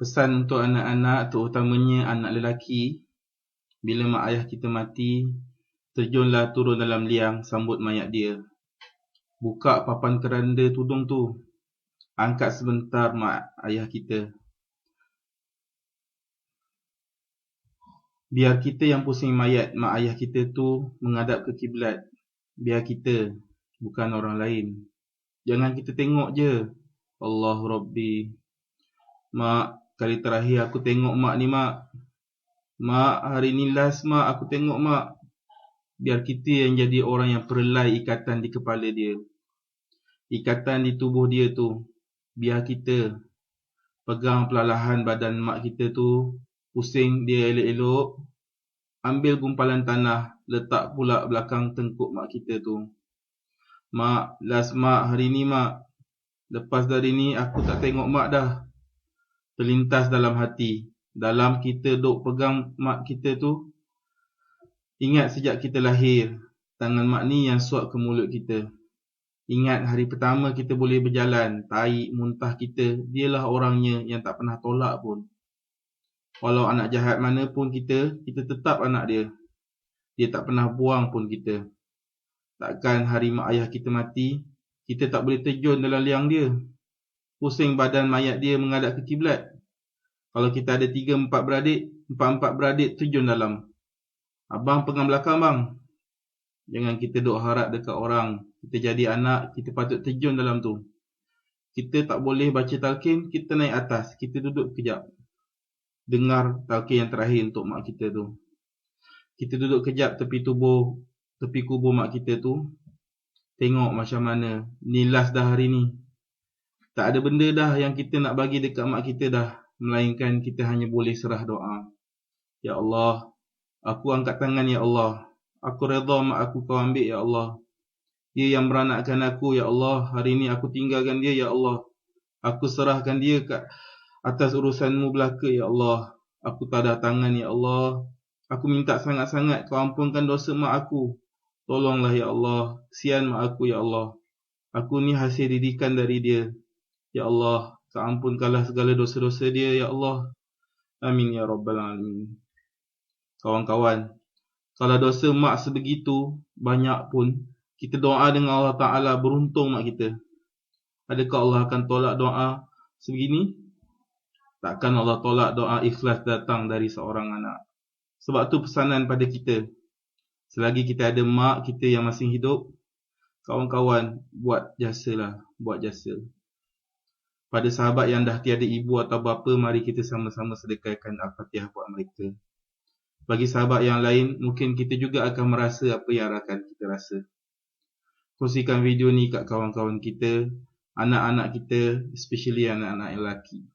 Pesan untuk anak-anak, terutamanya anak lelaki, bila mak ayah kita mati, terjunlah turun dalam liang sambut mayat dia. Buka papan keranda tudung tu. Angkat sebentar mak ayah kita. Biar kita yang pusing mayat mak ayah kita tu menghadap ke kiblat. Biar kita, bukan orang lain. Jangan kita tengok je. Allah Rabbi. Mak, Kali terakhir aku tengok mak ni mak. Mak hari ni last mak. Aku tengok mak. Biar kita yang jadi orang yang perlai ikatan di kepala dia. Ikatan di tubuh dia tu Biar kita Pegang pelalahan badan mak kita tu. Pusing dia elok-elok. Ambil gumpalan tanah Letak pula belakang tengkuk mak kita tu. Mak, last mak hari ni mak. Lepas dari ni aku tak tengok mak dah terlintas dalam hati. Dalam kita duk pegang mak kita tu ingat sejak kita lahir tangan mak ni yang suap ke mulut kita. Ingat hari pertama kita boleh berjalan tai muntah kita dialah orangnya yang tak pernah tolak pun. Walau anak jahat mana pun kita kita tetap anak dia. Dia tak pernah buang pun kita. Takkan hari mak ayah kita mati kita tak boleh terjun dalam liang dia. Pusing badan mayat dia menghadap ke kiblat. Kalau kita ada tiga empat beradik, empat-empat beradik terjun dalam. Abang pegang belakang bang. Jangan kita duk harap dekat orang. Kita jadi anak, kita patut terjun dalam tu. Kita tak boleh baca talqin, kita naik atas. Kita duduk kejap. Dengar talqin yang terakhir untuk mak kita tu. Kita duduk kejap tepi tubuh, tepi kubur mak kita tu. Tengok macam mana. Ni last dah hari ni. Tak ada benda dah yang kita nak bagi dekat mak kita dah Melainkan kita hanya boleh serah doa. Ya Allah Aku angkat tangan Ya Allah. Aku redha mak aku kau ambil Ya Allah. Dia yang beranakkan aku Ya Allah. Hari ini aku tinggalkan dia Ya Allah. Aku serahkan dia kat atas urusanmu belaka Ya Allah. Aku tak ada tangan Ya Allah. Aku minta sangat-sangat kau ampunkan dosa mak aku. Tolonglah Ya Allah. Kesian mak aku Ya Allah. Aku ni hasil didikan dari dia. Ya Allah, keampunkanlah segala dosa-dosa dia, Ya Allah. Amin, Ya Rabbal Alamin. Kawan-kawan, kalau dosa mak sebegitu, banyak pun, kita doa dengan Allah Ta'ala beruntung mak kita. Adakah Allah akan tolak doa sebegini? Takkan Allah tolak doa ikhlas datang dari seorang anak. Sebab tu pesanan pada kita. Selagi kita ada mak kita yang masih hidup, kawan-kawan buat jasa lah, buat jasa pada sahabat yang dah tiada ibu atau bapa, mari kita sama-sama sedekahkan Al-Fatihah buat mereka. Bagi sahabat yang lain, mungkin kita juga akan merasa apa yang akan kita rasa. Kongsikan video ni kat kawan-kawan kita, anak-anak kita, especially anak-anak lelaki.